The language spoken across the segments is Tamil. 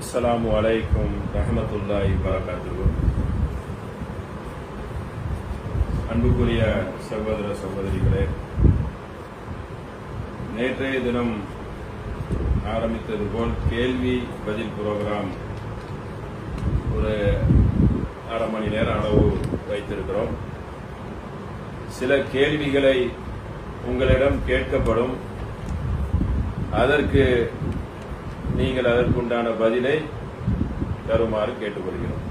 அஸ்லாம் வலைக்கும் ரஹமத்துல்லாஹி வரகாத்துஹு அன்புக்குரிய சகோதர சகோதரிகளே நேற்றைய தினம் ஆரம்பித்தது போல் கேள்வி பதில் புரோகிராம் ஒரு அரை மணி நேரம் அளவு வைத்திருக்கிறோம். சில கேள்விகளை உங்களிடம் கேட்கப்படும். அதற்கு நீங்கள் அதற்குண்டான பதிலை தருமாறு கேட்டுக்கொள்கிறோம்.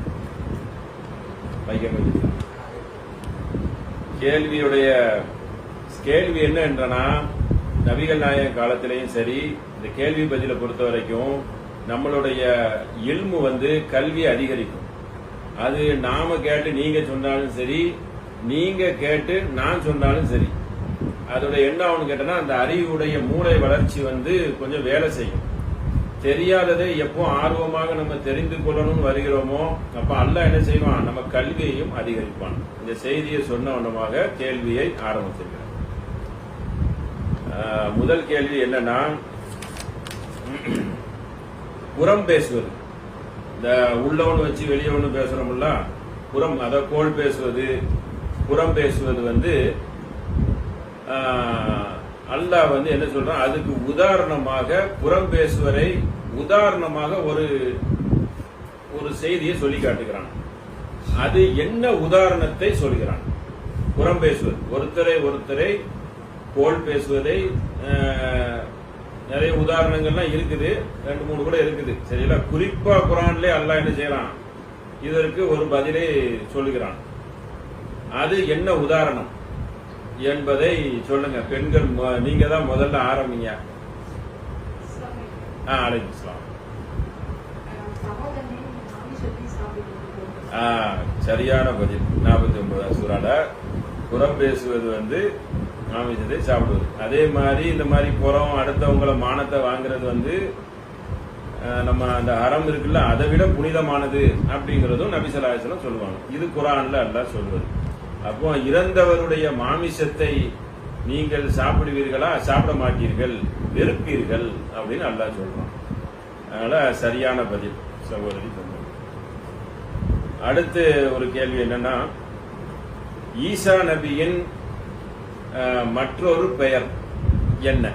கேள்வியுடைய கேள்வி என்ன என்றனா நபிகள் நாயக காலத்திலையும் சரி இந்த கேள்வி பதிலை பொறுத்த வரைக்கும் நம்மளுடைய இல்மு வந்து கல்வி அதிகரிக்கும். அது நாம கேட்டு நீங்க சொன்னாலும் சரி நீங்க கேட்டு நான் சொன்னாலும் சரி அதோட என்ன ஆகும்னு கேட்டனா அந்த அறிவுடைய மூளை வளர்ச்சி வந்து கொஞ்சம் வேலை செய்யும். தெரியாததை எப்போ ஆர்வமாக நம்ம தெரிந்து கொள்ளணும்னு வருகிறோமோ அப்ப அல்ல என்ன செய்வான்? நம்ம கல்வியையும் அதிகரிப்பான். இந்த செய்தியை சொன்ன கேள்வியை ஆரம்பித்திருக்கிறார் முதல் கேள்வி என்னன்னா புறம் பேசுவது. இந்த உள்ளவனு வச்சு வெளியவனு பேசுறோம்ல புறம் அதை கோல் பேசுவது. புறம் பேசுவது வந்து அல்லாஹ் வந்து என்ன சொல்றான்? அதுக்கு உதாரணமாக புறம் பேசுவரை உதாரணமாக ஒரு ஒரு செய்தியை சொல்லி காட்டுகிறான். அது என்ன உதாரணத்தை சொல்கிறான்? புறம் பேசுவது. ஒருத்தரை ஒருத்தரை கோல் பேசுவதை நிறைய உதாரணங்கள்லாம் இருக்குது. ரெண்டு மூணு கூட இருக்குது. சரிங்களா? குறிப்பா குரான்ல அல்லாஹ் என்ன செய்யறான்? இதற்கு ஒரு பதிலை சொல்லுகிறான். அது என்ன உதாரணம்? என்பதை சொல்லுங்க. பெண்கள் நீங்க தான் முதல்ல ஆரம்பிங்க. ஆ இஸ்லாம். ஆ, சரியான பதில். நாற்பத்தி ஒன்பதாம் சூறால புறம் பேசுவது வந்து மாமிசத்தை சாப்பிடுவது. அதே மாதிரி இந்த மாதிரி புறம் அடுத்தவங்கள மானத்தை வாங்குறது வந்து நம்ம அந்த அறம் இருக்குல்ல அதை விட புனிதமானது அப்படிங்கறதும் நபிசலாசனம் சொல்லுவாங்க. இது குரான்ல அல்லாஹ் சொல்வது அப்போ இறந்தவருடைய மாமிசத்தை நீங்கள் சாப்பிடுவீர்களா? சாப்பிட மாட்டீர்கள் வெறுப்பீர்கள் அப்படின்னு நல்லா சொல்றான். அதனால சரியான பதில் சகோதரி சொன்னது அடுத்து ஒரு கேள்வி என்னன்னா ஈசா நபியின் மற்றொரு பெயர் என்ன?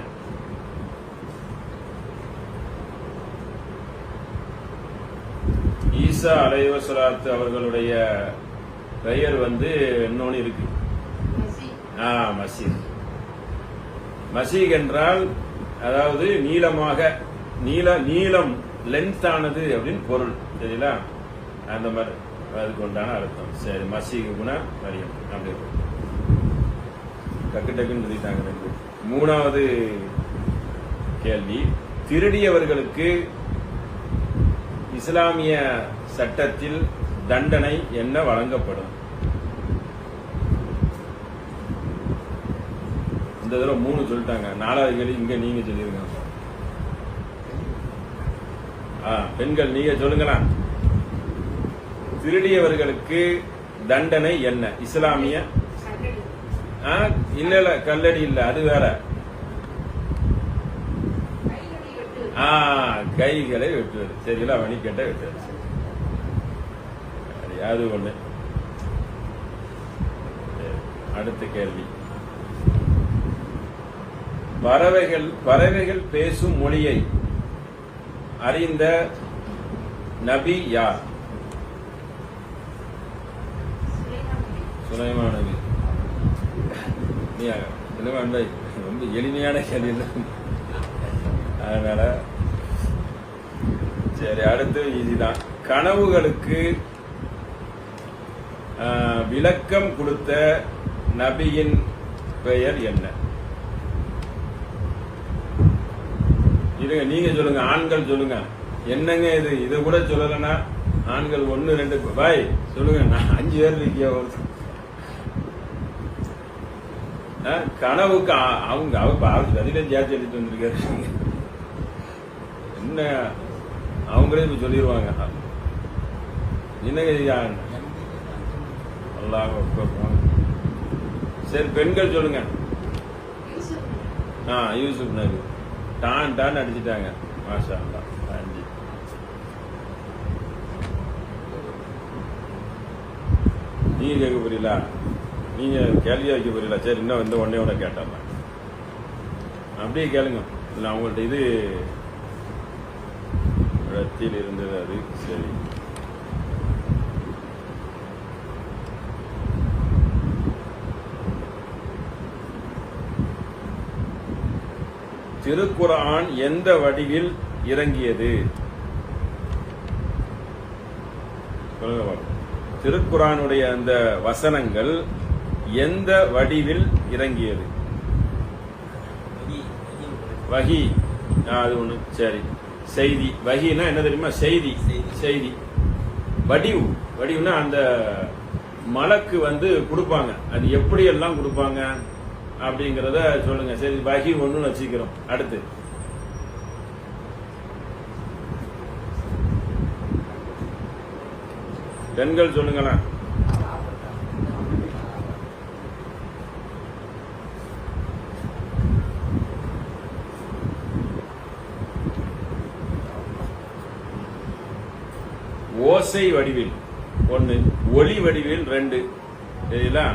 ஈசா அலைவசலாத்து அவர்களுடைய பெயர் வந்து இன்னொன்னு இருக்கு. ஆ மசீத் மசீக் என்றால் அதாவது நீளமாக நீள நீளம் லென்த் ஆனது அப்படின்னு பொருள் சரிங்களா? அந்த மாதிரி அதுக்கு உண்டான அர்த்தம். சரி மசீக் குண மரியம் அப்படி. டக்கு டக்குன்னு சொல்லிட்டாங்க ரெண்டு. மூணாவது கேள்வி. திருடியவர்களுக்கு இஸ்லாமிய சட்டத்தில் தண்டனை என்ன வழங்கப்படும்? இந்த தடவை மூணு சொல்லிட்டாங்க. நாலாவது கேள்வி இங்க நீங்க சொல்லிருங்க. ஆ, பெண்கள் நீங்க சொல்லுங்களா திருடியவர்களுக்கு தண்டனை என்ன? இஸ்லாமிய? இல்ல இல்ல கல்லடி இல்ல அது வேற. ஆ கைகளை வெட்டுவது. சரிங்களா வணிகட்டை வெட்டுவது. அது ஒண்ணு. அடுத்த கேள்வி. பறவைகள் பறவைகள் பேசும் மொழியை அறிந்த நபி யார்? சுலைமான் நபி. ரொம்ப எளிமையான கேள்வி அதனால சரி அடுத்து இதுதான். கனவுகளுக்கு விளக்கம் கொடுத்த நபியின் பெயர் என்ன? இருங்க நீங்க சொல்லுங்க ஆண்கள் சொல்லுங்க. என்னங்க இது? இதை கூட சொல்லலைன்னா ஆண்கள் ஒன்னு ரெண்டு பாய் சொல்லுங்க நான் அஞ்சு பேர் இருக்கியா ஒரு ஆ, கனவுக்கு அவங்க அவங்க பதிலே ஜாதி எடுத்து வந்திருக்காரு. என்ன? அவங்களே இப்ப சொல்லிடுவாங்க என்னங்க அல்லாஹ் சரி பெண்கள் சொல்லுங்க. ஆ யூசுப் நபி. டான் டான் அடிச்சிட்டாங்க மாஷா அஞ்சு நீங்க கேட்க புரியல? நீங்க கேள்வி வைக்க புரியல? சரி இன்னும் வந்து உடனே உடனே கேட்டாங்க அப்படியே கேளுங்க. இல்லை அவங்கள்ட்ட இது இடத்தில் இருந்தது அது. சரி. திருக்குரான் எந்த வடிவில் இறங்கியது? திருக்குறானுடைய அந்த வசனங்கள் எந்த வடிவில் இறங்கியது? வகி. அது ஒண்ணு. சரி. செய்தி. வகினா என்ன தெரியுமா? செய்தி. செய்தி. செய்தி வடிவு. வடிவுனா அந்த மலக்கு வந்து கொடுப்பாங்க. அது எப்படி எல்லாம் கொடுப்பாங்க? அப்படிங்கறத சொல்லுங்க. சரி வகி ஒன்னு வச்சுக்கிறோம். அடுத்து. பெண்கள் சொல்லுங்களேன். ஓசை வடிவில் ஒன்னு ஒளி வடிவில் ரெண்டு. சரிங்களா?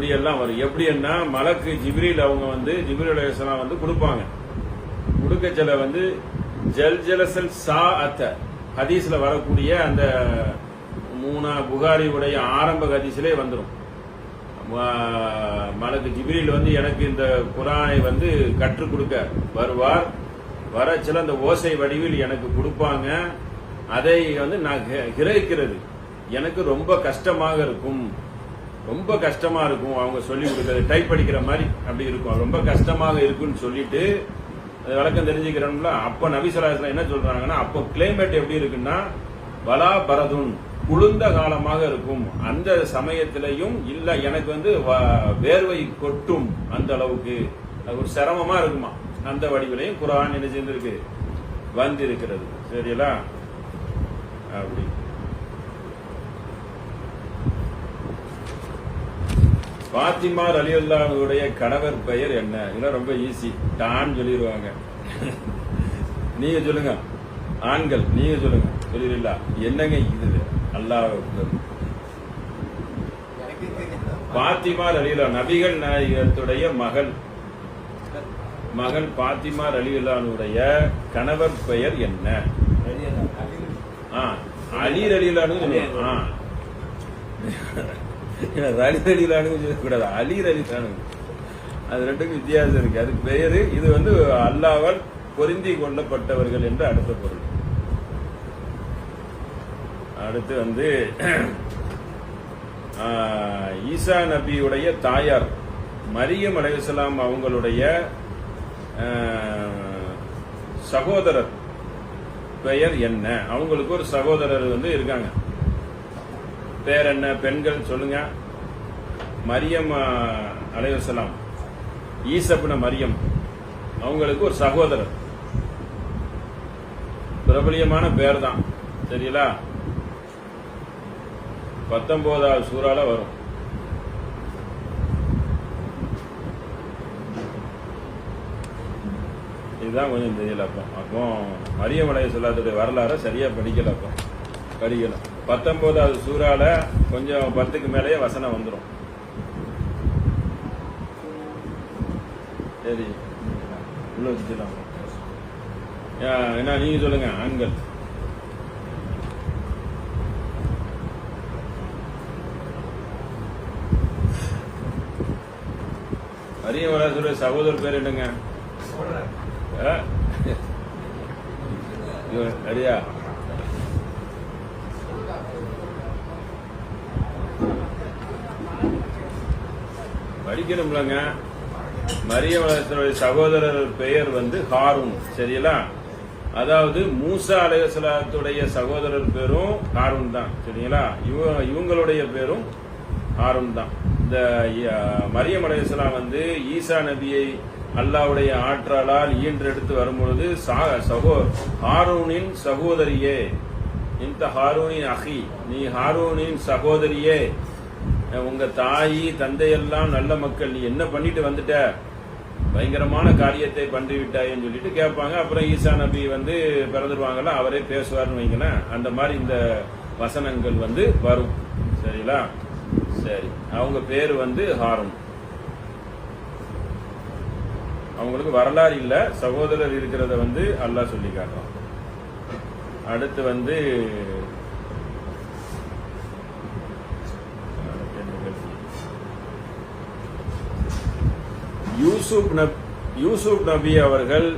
இப்படி எல்லாம் வரும். எப்படின்னா மலக்கு ஜிப்ரீல் அவங்க வந்து ஜிப்ரீல் அலைஹிஸ்ஸலாம் வந்து கொடுப்பாங்க. கொடுக்க சில வந்து ஜல் ஜலசல் சா அத்த ஹதீஸ்ல வரக்கூடிய அந்த மூணா புகாரியுடைய ஆரம்ப ஹதீஸ்லே வந்துடும் மலக்கு ஜிப்ரீல் வந்து எனக்கு இந்த குரானை வந்து கற்றுக் கொடுக்க வருவார். வர சில அந்த ஓசை வடிவில் எனக்கு கொடுப்பாங்க. அதை வந்து நான் கிரகிக்கிறது எனக்கு ரொம்ப கஷ்டமாக இருக்கும். ரொம்ப கஷ்டமா இருக்கும். அவங்க சொல்லி கொடுக்கறது டைப் அடிக்கிற மாதிரி அப்படி இருக்கும். ரொம்ப கஷ்டமாக இருக்குன்னு சொல்லிட்டு அது விளக்கம் தெரிஞ்சுக்கிறோம்ல அப்ப நபிசராசன என்ன சொல்றாங்கன்னா அப்போ கிளைமேட் எப்படி இருக்குன்னா வலா பரதுன் குளிர்ந்த காலமாக இருக்கும். அந்த சமயத்திலையும் இல்ல எனக்கு வந்து வ- வேர்வை கொட்டும் அந்த அளவுக்கு. ஒரு சிரமமா இருக்குமா? அந்த வடிவிலையும் குரான் என்ன செஞ்சிருக்கு வந்து இருக்கிறது சரிங்களா அப்படி. பாத்திமா அலியுல்லாவுடைய கணவர் பெயர் என்ன? இதெல்லாம் ரொம்ப ஈஸி டான் சொல்லிடுவாங்க நீங்க சொல்லுங்க. ஆண்கள் நீங்க சொல்லுங்க. சொல்லிடுங்களா என்னங்க இது? அல்லாஹ் எனக்கு தெரியுது. பாத்திமா அலியுல்லா நபிகள் நாயகத்துடைய மகள். மகள் பாத்திமா அலியுல்லானுடைய கணவர் பெயர் என்ன? ஆ, அலி ரலிலானு சொல்லுவாங்க. ஆ. ரலி ரலிலானு சொல்லக்கூடாது அலி ரலிலானு அது ரெண்டுக்கும் வித்தியாசம் இருக்கு. அதுக்கு பெயரு இது வந்து அல்லாவால் பொருந்தி கொள்ளப்பட்டவர்கள் என்று அடுத்த பொருள். அடுத்து வந்து ஈசா நபியுடைய தாயார் மரியம் அலைஹிஸ்ஸலாம் அவங்களுடைய சகோதரர் பெயர் என்ன? அவங்களுக்கு ஒரு சகோதரர் வந்து இருக்காங்க. பேர் என்ன பெண்கள் சொல்லுங்க. மரியம் அலைவசலாம் ஈசப்ன மரியம். அவங்களுக்கு ஒரு சகோதரர். பிரபலியமான பேர் தான் சரிங்களா? பத்தொன்பதாவது சூறால வரும். இதுதான் கொஞ்சம் தெரியல அப்போ. அப்போ மரியம் அலைய சொல்லாத்துடைய வரலாறை சரியா படிக்கல அப்போ. படிக்கலாம் பத்தொன்பதாவது சூறால கொஞ்சம் பத்துக்கு மேலேயே வசனம் வந்துடும் சரி. உள்ள வச்சுக்கலாம். என்ன நீங்க சொல்லுங்க ஆண்கள். மரியமலை சகோதரர் பேர் என்னங்க? ஆ? இவன் படிக்கணும்லங்க. மரிய மரியவளத்தினுடைய சகோதரர் பெயர் வந்து ஹாரூன். சரிங்களா அதாவது மூசா அலைஹிஸ்ஸலாத்துடைய சகோதரர் பேரும் ஹாரூன் தான். சரிங்களா இவ இவங்களுடைய பேரும் ஹாரூன் தான். இந்த மரியம் அலைஹிஸ்ஸலாம் வந்து ஈசா நபியை அல்லாஹ்வுடைய ஆற்றலால் ஈன்றெடுத்து வரும்பொழுது சா- சகோ ஹாரூனின் சகோதரியே. இந்த ஹாரூனின் அஹி நீ ஹாரூனின் சகோதரியே. உங்க தாய் தந்தையெல்லாம் நல்ல மக்கள். நீ என்ன பண்ணிட்டு வந்துட்ட? பயங்கரமான காரியத்தை பண்ணி விட்டாயன்னு சொல்லிட்டு கேட்பாங்க. அப்புறம் ஈசா நபி வந்து பிறந்துருவாங்கல்ல அவரே பேசுவார்னு வைங்களேன். அந்த மாதிரி இந்த வசனங்கள் வந்து வரும். சரிங்களா? சரி. அவங்க பேர் வந்து ஹாரும் அவங்களுக்கு வரலாறு இல்ல. சகோதரர் இருக்கிறத வந்து அல்லாஹ் சொல்லி காட்டுறான் அடுத்து வந்து யூசுப் நப் யூசுப் நபி அவர்கள்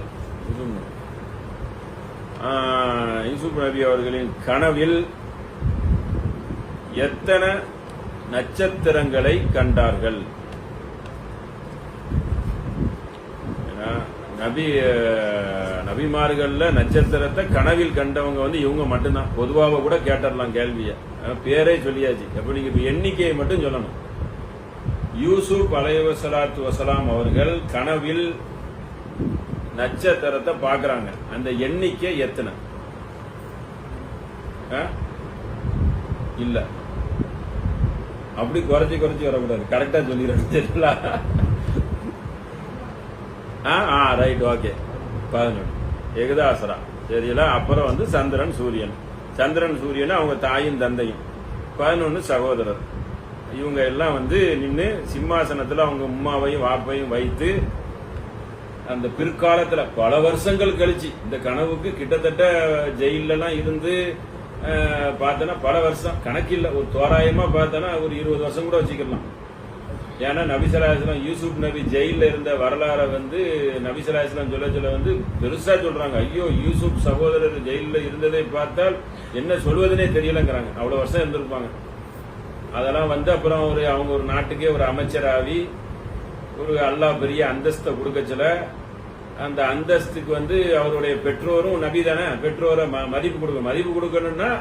யூசுப் நபி அவர்களின் கனவில் எத்தனை நட்சத்திரங்களை கண்டார்கள்? நபி அஹ், நபிமார்கள்ல நட்சத்திரத்தை கனவில் கண்டவங்க வந்து இவங்க மட்டும்தான். பொதுவாக கூட கேட்டுடலாம் கேள்வியை. பேரே சொல்லியாச்சு. அப்ப நீங்க எண்ணிக்கையை மட்டும் சொல்லணும். யூசுப் அலைவசலாத்து வசலாம் அவர்கள் கனவில் நட்சத்திரத்தை பார்க்குறாங்க. அந்த எண்ணிக்கை எத்தனை? ஆ? இல்ல. அப்படி குறைச்சி குறைச்சி வரக்கூடாது. கரெக்டா சொல்லிடுறேன் தெரியல. ஆ ஆ ரைட் ஓகே பதினொன்று. எகுதாசரா சரிங்களா அப்புறம் வந்து சந்திரன் சூரியன். சந்திரன் சூரியன் அவங்க தாயும் தந்தையும். பதினொன்று சகோதரர். இவங்க எல்லாம் வந்து நின்று சிம்மாசனத்தில் அவங்க உம்மாவையும் வாப்பையும் வைத்து அந்த பிற்காலத்தில் பல வருஷங்கள் கழிச்சு இந்த கனவுக்கு கிட்டத்தட்ட ஜெயிலெல்லாம் இருந்து பார்த்தோன்னா பல வருஷம். கணக்கில்லை ஒரு தோராயமாக பார்த்தோன்னா ஒரு இருபது வருஷம் கூட வச்சுக்கலாம். ஏன்னா நபிசலாசலம் யூசுப் நபி ஜெயிலில் இருந்த வரலாறை வந்து நபிசலாசலம் சொல்ல சொல்ல வந்து பெருசாக சொல்கிறாங்க ஐயோ யூசுப் சகோதரர் ஜெயிலில் இருந்ததை பார்த்தால் என்ன சொல்வதுனே தெரியலங்கிறாங்க. அவ்வளோ வருஷம் இருந்திருப்பாங்க. அதெல்லாம் வந்து அப்புறம் ஒரு அவங்க ஒரு நாட்டுக்கே ஒரு அமைச்சராகி ஒரு அல்லாஹ் பெரிய அந்தஸ்தை கொடுக்கச்சல. அந்த அந்தஸ்துக்கு வந்து அவருடைய பெற்றோரும் நபி தானே பெற்றோரை ம- மதிப்பு கொடுக்க மதிப்பு கொடுக்கணும்னா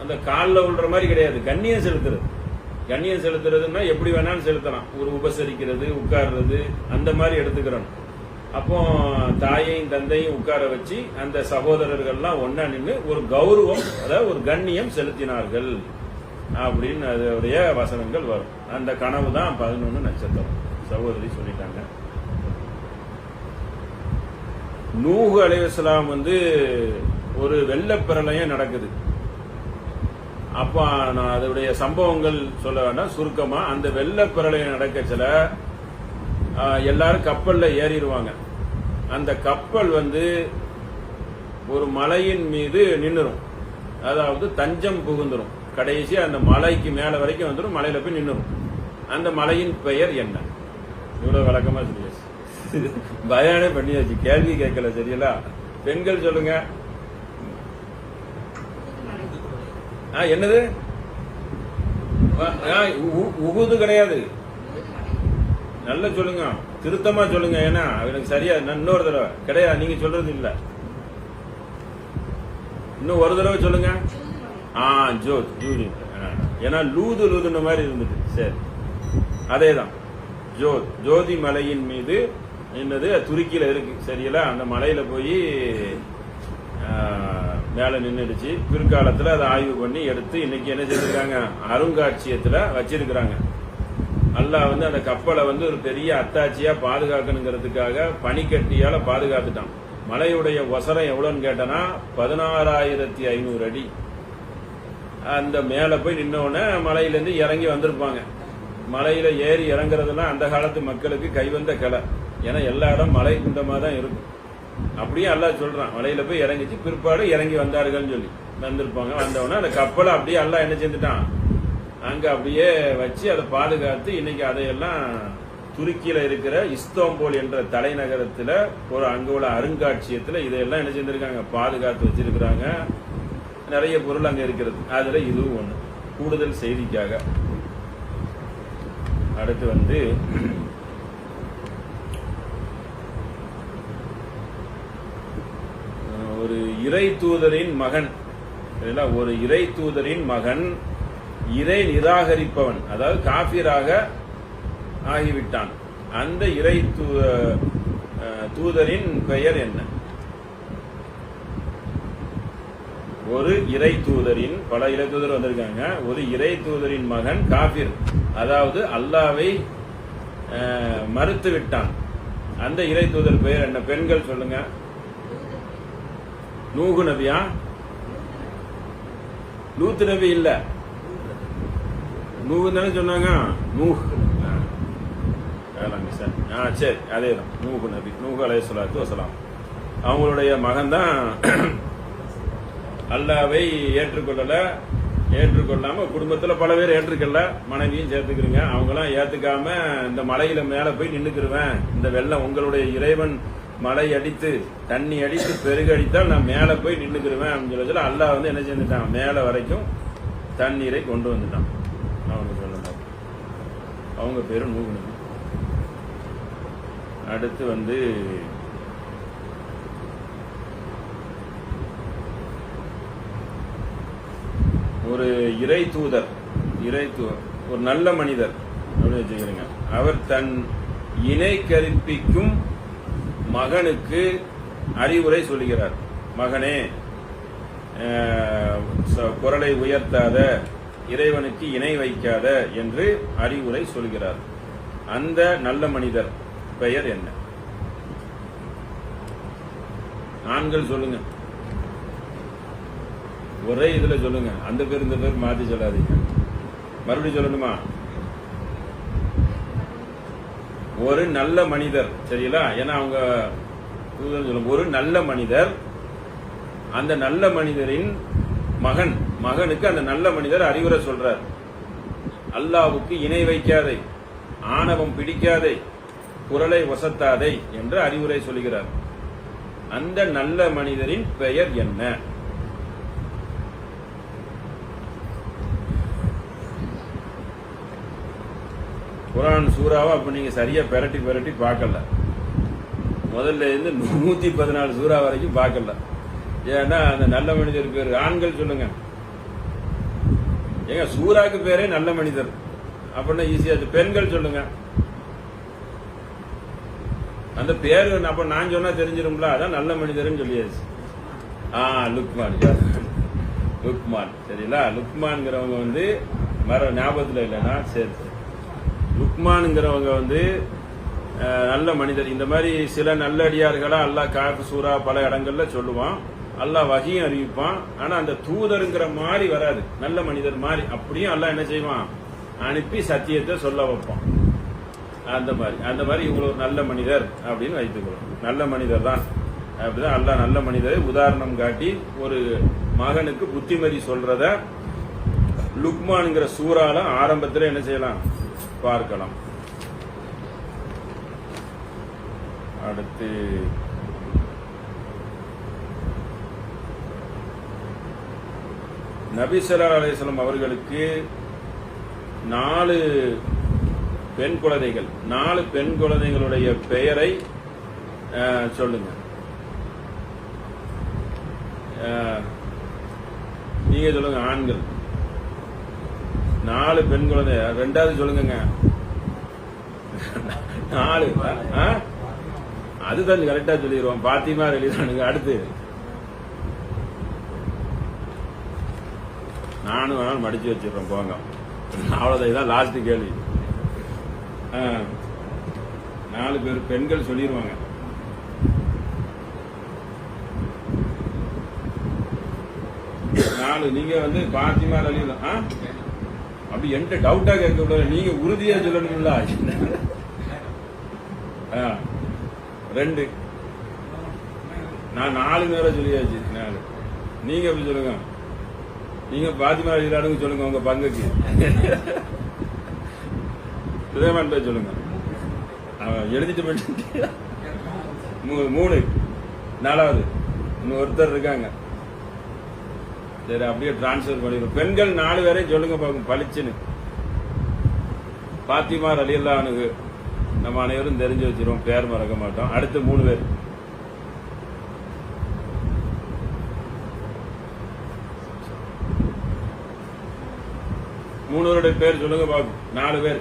அந்த காலில் விழுற மாதிரி கிடையாது. கண்ணியம் செலுத்துறது. கண்ணியம் செலுத்துறதுன்னா எப்படி வேணாலும் செலுத்தலாம். ஒரு உபசரிக்கிறது உட்கார்றது அந்த மாதிரி எடுத்துக்கிறோம் அப்போ தாயையும் தந்தையும் உட்கார வச்சு அந்த சகோதரர்கள்லாம் ஒன்னா நின்று ஒரு கௌரவம் அதாவது ஒரு கண்ணியம் செலுத்தினார்கள். அப்படின்னு அதோடைய வசனங்கள் வரும். அந்த கனவு தான் பதினொன்று நட்சத்திரம். சகோதரி சொல்லிட்டாங்க. நூகு அலைவாஸ்லாம் வந்து ஒரு வெள்ளப்பிரளயம் நடக்குது. அப்போ நான் அதோடைய சம்பவங்கள் சொல்ல வேண்டாம் சுருக்கமா. அந்த வெள்ளப்பிரளயம் நடக்கச்சில ஆஹ், எல்லாரும் கப்பல்ல ஏறிடுவாங்க. அந்த கப்பல் வந்து ஒரு மலையின் மீது நின்னுரும். அதாவது தஞ்சம் புகுந்துரும். கடைசி அந்த மலைக்கு மேலே வரைக்கும் வந்துடும் மலையில போய் நின்றுடும் அந்த மலையின் பெயர் என்ன? இவ்வளவு வழக்கமா சொல்லியாச்சு பயானே பண்ணியாச்சு. கேள்வி கேட்கல சரிங்களா பெண்கள் சொல்லுங்க. ஆ, என்னது? ஆ, உ- உகுது கிடையாது. நல்ல சொல்லுங்க. திருத்தமா சொல்லுங்க. ஏன்னா எனக்கு சரியா இன்னொரு தடவை. கிடையாது நீங்க சொல்றது இல்ல. இன்னும் ஒரு தடவை சொல்லுங்க. ஆ ஜோத் ஜூலி. ஆ, ஏன்னா லூது லூதுன மாதிரி இருந்தது. சரி. அதேதான். ஜோத் ஜோதி மலையின் மீது என்னது துருக்கியில இருக்கு. சரியில்ல? அந்த மலையில போய் மேலே நின்றுடுச்சு பிற்காலத்தில் அதை ஆய்வு பண்ணி எடுத்து இன்னைக்கு என்ன செஞ்சிருக்காங்க அருங்காட்சியத்தில் வச்சிருக்கிறாங்க. அல்லாஹ் வந்து அந்த கப்பலை வந்து ஒரு பெரிய அத்தாட்சியாக பாதுகாக்கணுங்கிறதுக்காக பனிக்கட்டியால் பாதுகாத்துட்டான். மலையுடைய ஒசரம் எவ்வளோன்னு கேட்டனா பதினாறாயிரத்தி ஐநூறு அடி. அந்த மேலே போய் நின்னோடனே மலையிலேருந்து இறங்கி வந்திருப்பாங்க. மலையில் ஏறி இறங்குறதெல்லாம் அந்த காலத்து மக்களுக்கு கைவந்த கலை ஏன்னா எல்லா இடம் மலை குண்டமாக தான் இருக்கும். அப்படியே அல்லா சொல்கிறான் மலையில் போய் இறங்கிச்சு பிற்பாடு இறங்கி வந்தார்கள்னு சொல்லி. வந்திருப்பாங்க. வந்தவொடனே அந்த கப்பலை அப்படியே எல்லாம் என்ன செஞ்சுட்டான்? அங்கே அப்படியே வச்சு அதை பாதுகாத்து இன்னைக்கு அதையெல்லாம் துருக்கியில் இருக்கிற இஸ்தாம்போல் என்ற தலைநகரத்தில் ஒரு அங்கே உள்ள அருங்காட்சியத்தில் இதையெல்லாம் என்ன செஞ்சுருக்காங்க? பாதுகாத்து வச்சிருக்கிறாங்க. நிறைய பொருள் அங்க இருக்கிறது. அதுல இதுவும் ஒண்ணு. கூடுதல் செய்திக்காக. அடுத்து வந்து ஒரு இறை தூதரின் மகன். ஒரு இறை தூதரின் மகன் இறை நிராகரிப்பவன் அதாவது காபிராக ஆகிவிட்டான். அந்த இறை தூதரின் பெயர் என்ன? ஒரு இறை தூதரின் பல இறை தூதர் வந்திருக்காங்க. ஒரு இறை தூதரின் மகன் காபிர். அதாவது அல்லாவை மறுத்து விட்டான். அந்த இறை தூதர் பெயர் என்ன? பெண்கள் சொல்லுங்க. நூகு நபியா? லூத்து நபி இல்ல. நூகு தானே சொன்னாங்க? நூஹ். சார் ஆ சரி அதே தான் நூகு நபி நூகு அலைய சொல்லாத்து வசலாம் அவங்களுடைய மகன் தான் அல்லாவை ஏற்றுக்கொள்ளல ஏற்றுக்கொள்ளாம குடும்பத்துல பல பேர் ஏற்றுக்கல மனைவியும் சேர்த்துக்கிறீங்க. அவங்களாம் ஏத்துக்காம இந்த மலையில மேல போய் நின்றுக்கிருவேன் இந்த வெள்ளம் உங்களுடைய இறைவன் மலை அடித்து தண்ணி அடித்து பெருகடித்தால் நான் மேல போய் நின்றுக்கிருவேன் அப்படின்னு சொல்லி அல்லாஹ் வந்து என்ன செஞ்சுட்டான்? மேல வரைக்கும் தண்ணீரை கொண்டு வந்துட்டான். அவங்க சொல்ல அவங்க பேரு நூகு அடுத்து வந்து ஒரு இறை தூதர் இறை ஒரு நல்ல மனிதர் அப்படின்னு வச்சுக்கிறீங்க. அவர் தன் இணை கற்பிக்கும் மகனுக்கு அறிவுரை சொல்கிறார் மகனே ச- குரலை உயர்த்தாத இறைவனுக்கு இணை வைக்காத என்று அறிவுரை சொல்கிறார் அந்த நல்ல மனிதர் பெயர் என்ன? ஆண்கள் சொல்லுங்க. ஒரே இதுல சொல்லுங்க. அந்த பேர் இந்த பேர் மாத்தி சொல்லாதீங்க. மறுபடியும் சொல்லணுமா? ஒரு நல்ல மனிதர் சரிங்களா ஏன்னா அவங்க ஒரு நல்ல மனிதர் அந்த நல்ல மனிதரின் மகன் மகனுக்கு அந்த நல்ல மனிதர் அறிவுரை சொல்றார். அல்லாவுக்கு இணை வைக்காதே ஆணவம் பிடிக்காதே குரலை வசத்தாதே என்று அறிவுரை சொல்கிறார். அந்த நல்ல மனிதரின் பெயர் என்ன? குரான் சூறாவை அப்ப நீங்க சரியா பெரட்டி பெரட்டி பார்க்கல. முதல்ல இருந்து நூத்தி பதினாலு சூறா வரைக்கும் பார்க்கல. ஏன்னா அந்த நல்ல மனிதர் பேர் ஆண்கள் சொல்லுங்க. ஏங்க சூறாக்கு பேரே நல்ல மனிதர். அப்படின்னா ஈஸியா பெண்கள் சொல்லுங்க. அந்த பேரு அப்ப நான் சொன்னா தெரிஞ்சிரும்ல? அதான் நல்ல மனிதர்னு சொல்லியாச்சு. ஆ லுக்மான். லுக்மான். சரிங்களா? லுக்மான்ங்கிறவங்க வந்து மர ஞாபகத்தில் இல்லைன்னா சரி சரி லுக்மானுங்கிறவங்க வந்து நல்ல மனிதர். இந்த மாதிரி சில நல்லடியார்களா அல்லாஹ் காஃபு சூரா பல இடங்கள்ல சொல்லுவான். அல்லாஹ் வகையும் அறிவிப்பான். ஆனா அந்த தூதருங்கிற மாதிரி வராது. நல்ல மனிதர் மாதிரி அப்படியும் அல்லாஹ் என்ன செய்வான்? அனுப்பி சத்தியத்தை சொல்ல வைப்பான். அந்த மாதிரி. அந்த மாதிரி இவங்க ஒரு நல்ல மனிதர் அப்படின்னு வைத்துக்கிறோம் நல்ல மனிதர் தான். அப்படிதான் அல்லாஹ் நல்ல மனிதரை உதாரணம் காட்டி ஒரு மகனுக்கு புத்திமதி சொல்றத லுக்மானுங்கிற சூறால ஆரம்பத்தில் என்ன செய்யலாம்? பார்க்கலாம். அடுத்து நபி ஸல்லல்லாஹு அவர்களுக்கு நாலு பெண் குழந்தைகள் நாலு பெண் குழந்தைகளுடைய பெயரை சொல்லுங்க. நீங்க சொல்லுங்க ஆண்கள். நாலு பெண் குழந்தை ரெண்டாவது சொல்லுங்க நாலு ஆ? அதுதான் கரெக்டா சொல்லிடுவோம் பாத்திமா வெளியிடானுங்க அடுத்து. நானும் வேணாலும் மடிச்சு வச்சிடுறேன் போங்க. அவ்வளவுதான் இதான் லாஸ்ட் கேள்வி. ஆ. நாலு பேர் பெண்கள் சொல்லிடுவாங்க நாலு நீங்க வந்து பாத்திமா அலிதான் ஆ? அப்படி என்கிட்ட டவுட்டா கேட்க கூடாது நீங்க உறுதியா சொல்லணும்ல? ஆ, ரெண்டு. நான் நாலு பேரை சொல்லியாச்சு நாலு. நீங்க எப்படி சொல்லுங்க. நீங்க பாத்திமா இல்லாடுங்க சொல்லுங்க உங்க பங்குக்கு. சுலைமான் சொல்லுங்க. அவன் எழுதிட்டு போயிட்டு. மூணு. நாலாவது. இன்னும் ஒருத்தர் இருக்காங்க. சரி அப்படியே டிரான்ஸ்ஃபர் பண்ணிடுவோம். பெண்கள் நாலு பேரையும் சொல்லுங்க பார்க்கும் பளிச்சுன்னு. பாத்திமா ரலியல்லானுக்கு நம்ம அனைவரும் தெரிஞ்சு வச்சிருவோம் பேர் மறக்க மாட்டோம். அடுத்து மூணு பேர். மூணு பேருடைய பேர் சொல்லுங்க பார்க்கும் நாலு பேர்.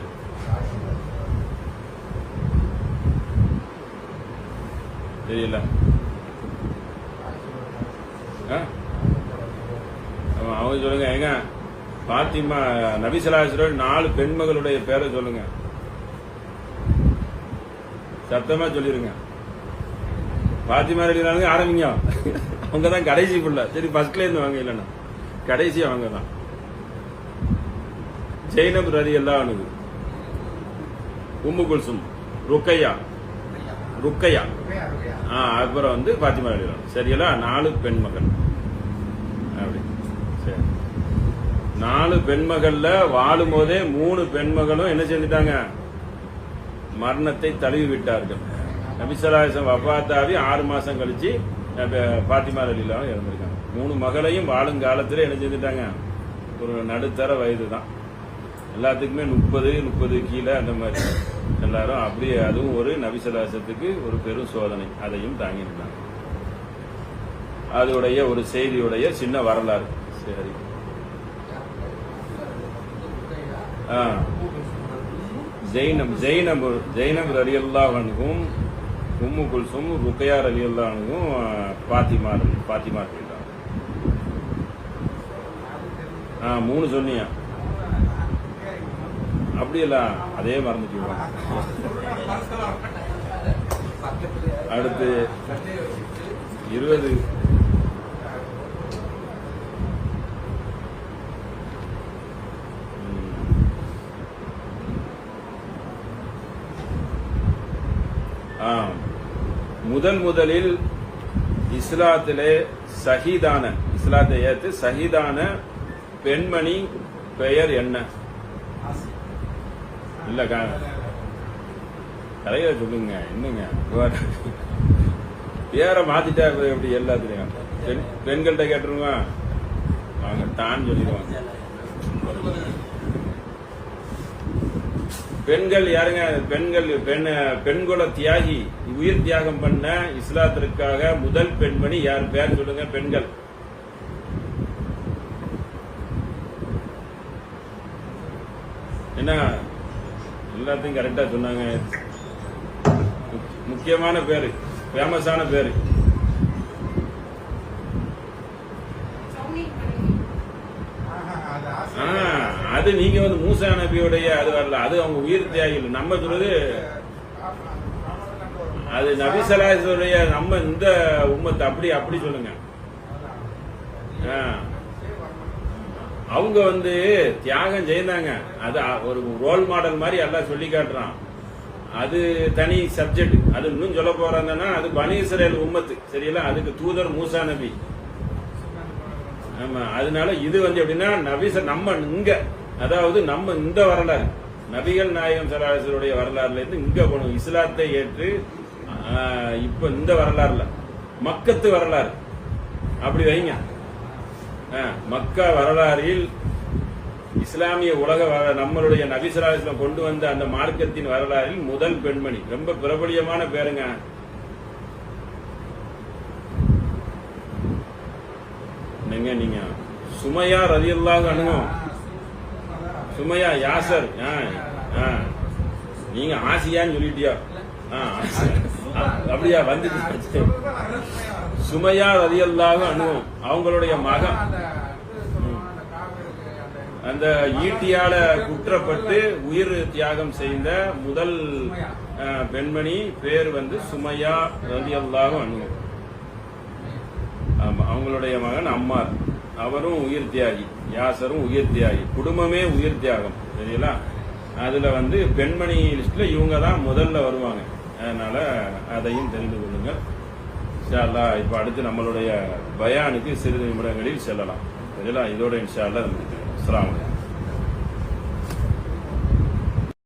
தெரியல. ஆ? அவங்க சொல்லுங்க ஏங்க பாத்திமா நபிசலாசிரோட நாலு பெண்மகளுடைய பேரை சொல்லுங்க. சத்தமா சொல்லிருங்க. பாத்திமா ரெடினாலுங்க ஆரம்பிங்க. அவங்க தான் கடைசி புள்ள. சரி ஃபர்ஸ்ட்ல இருந்து வாங்க இல்லைன்னா. கடைசி அவங்க தான். ஜெய்னப் ரதி எல்லாம் உம்மு குல்சும் ருக்கையா. ருக்கையா. அப்புறம் வந்து பாத்திமா அலிலாம் சரிங்களா நாலு பெண்மகள். அப்படி சரி நாலு பெண்மகள்ல வாழும் போதே மூணு பெண்மகளும் என்ன செஞ்சிட்டாங்க? மரணத்தை தழுவி விட்டார்கள் நபிசலாசம் வபாத்தாவி ஆறு மாசம் கழிச்சு பாத்திமார் பாத்திமா அலிலாம் இறந்திருக்காங்க. மூணு மகளையும் வாழும் காலத்துல என்ன செஞ்சுட்டாங்க? ஒரு நடுத்தர வயது தான். எல்லாத்துக்குமே முப்பது முப்பது கீழே அந்த மாதிரி. எல்லாரும் அப்படியே அதுவும் ஒரு நபிசலாசத்துக்கு ஒரு பெரும் சோதனை. அதையும் தாங்கியிருந்தாங்க. அதோடைய ஒரு செய்தியுடைய சின்ன வரலாறு. சரி ஆ ஜெயினம் ஜெயினப் ஜெயினப் அலி அல்லாஹனுக்கும் உம்மு குல்சும் ருக்கையார் அலி அல்லாஹனுக்கும் பாத்திமா பாத்திமா ரலியல்லாஹு. ஆ மூணு சொன்னியா? அப்படியல்ல அதே மறந்துட்டு அடுத்து இருபது ம். ஆ. முதன் முதலில் இஸ்லாத்திலே சஹீதான இஸ்லாத்தை ஏத்து சஹீதான பெண்மணி பெயர் என்ன? இல்ல கதையை சொல்லுங்க என்னங்க? பேரை மாத்திட்டா எப்படி எல்லாத்துலயும்? பெண் பெண்கள்கிட்ட கேட்டுருவான் அவங்க தான் சொல்லிடுவாங்க பெண்கள் யாருங்க? பெண்கள் பெண் பெண்குல தியாகி உயிர் தியாகம் பண்ண இஸ்லாத்திற்காக முதல் பெண்மணி யார்? பேர் சொல்லுங்க பெண்கள். என்ன? எல்லாத்தையும் கரெக்டா சொன்னாங்க. முக்- முக்கியமான பேரு ஃபேமஸான பேரு ஆ, அது நீங்க வந்து மூசா நபியுடைய அது வரல. அது அவங்க உயிர் தியாகிகள் நம்ம சொல்றது அது நபிசலாசுடைய நம்ம இந்த உம்மத்தை அப்படி அப்படி சொல்லுங்க. அவங்க வந்து தியாகம் செய்தாங்க. அது ஒரு ரோல் மாடல் மாதிரி எல்லாம் சொல்லி காட்டுறான். அது தனி சப்ஜெக்ட் அது இன்னும் சொல்ல போறாங்கன்னா அது பனி இஸ்ரேல் உம்மத்து சரிங்களா அதுக்கு தூதர் மூசா நபி. ஆமா. அதனால இது வந்து எப்படின்னா நபிச நம்ம இங்க அதாவது நம்ம இந்த வரலாறு நபிகள் நாயகம் சலாசருடைய வரலாறுல இருந்து இங்க போகணும் இஸ்லாத்தை ஏற்று இப்ப இந்த வரலாறுல மக்கத்து வரலாறு. அப்படி வைங்க. ஆ, மக்கா வரலாறில் இஸ்லாமிய உலக நம்மளுடைய நபிசலாசலம் கொண்டு வந்த அந்த மார்க்கத்தின் வரலாறில் முதல் பெண்மணி. ரொம்ப பிரபலியமான பேருங்க. என்னங்க நீங்க? சுமையா ரதியல்லாக அணுகும் சுமையா யாசர் ஆ, ஆ. நீங்க ஆசியான்னு சொல்லிட்டியா? ஆ, அப்படியா வந்து சுமையா ரதியல்லாக அணுவும் அவங்களுடைய மகன். அந்த ஈட்டியால குற்றப்பட்டு உயிர் தியாகம் செய்த முதல் பெண்மணி பேர் வந்து சுமையா ரதியல்லாக அணுவும் ஆமா அவங்களுடைய மகன் அம்மார். அவரும் உயிர் தியாகி யாசரும் உயிர் தியாகி குடும்பமே உயிர் தியாகம் சரிங்களா? அதுல வந்து பெண்மணி லிஸ்ட்ல இவங்க தான் முதல்ல வருவாங்க. அதனால அதையும் தெரிந்து கொள்ளுங்கள். இன்ஷால்லா இப்போ இப்ப அடுத்து நம்மளுடைய பயானுக்கு சிறிது நிமிடங்களில் செல்லலாம். சரிங்களா? இதோட இன்ஷால்லா அல்லாஹ் முடிக்கிறேன்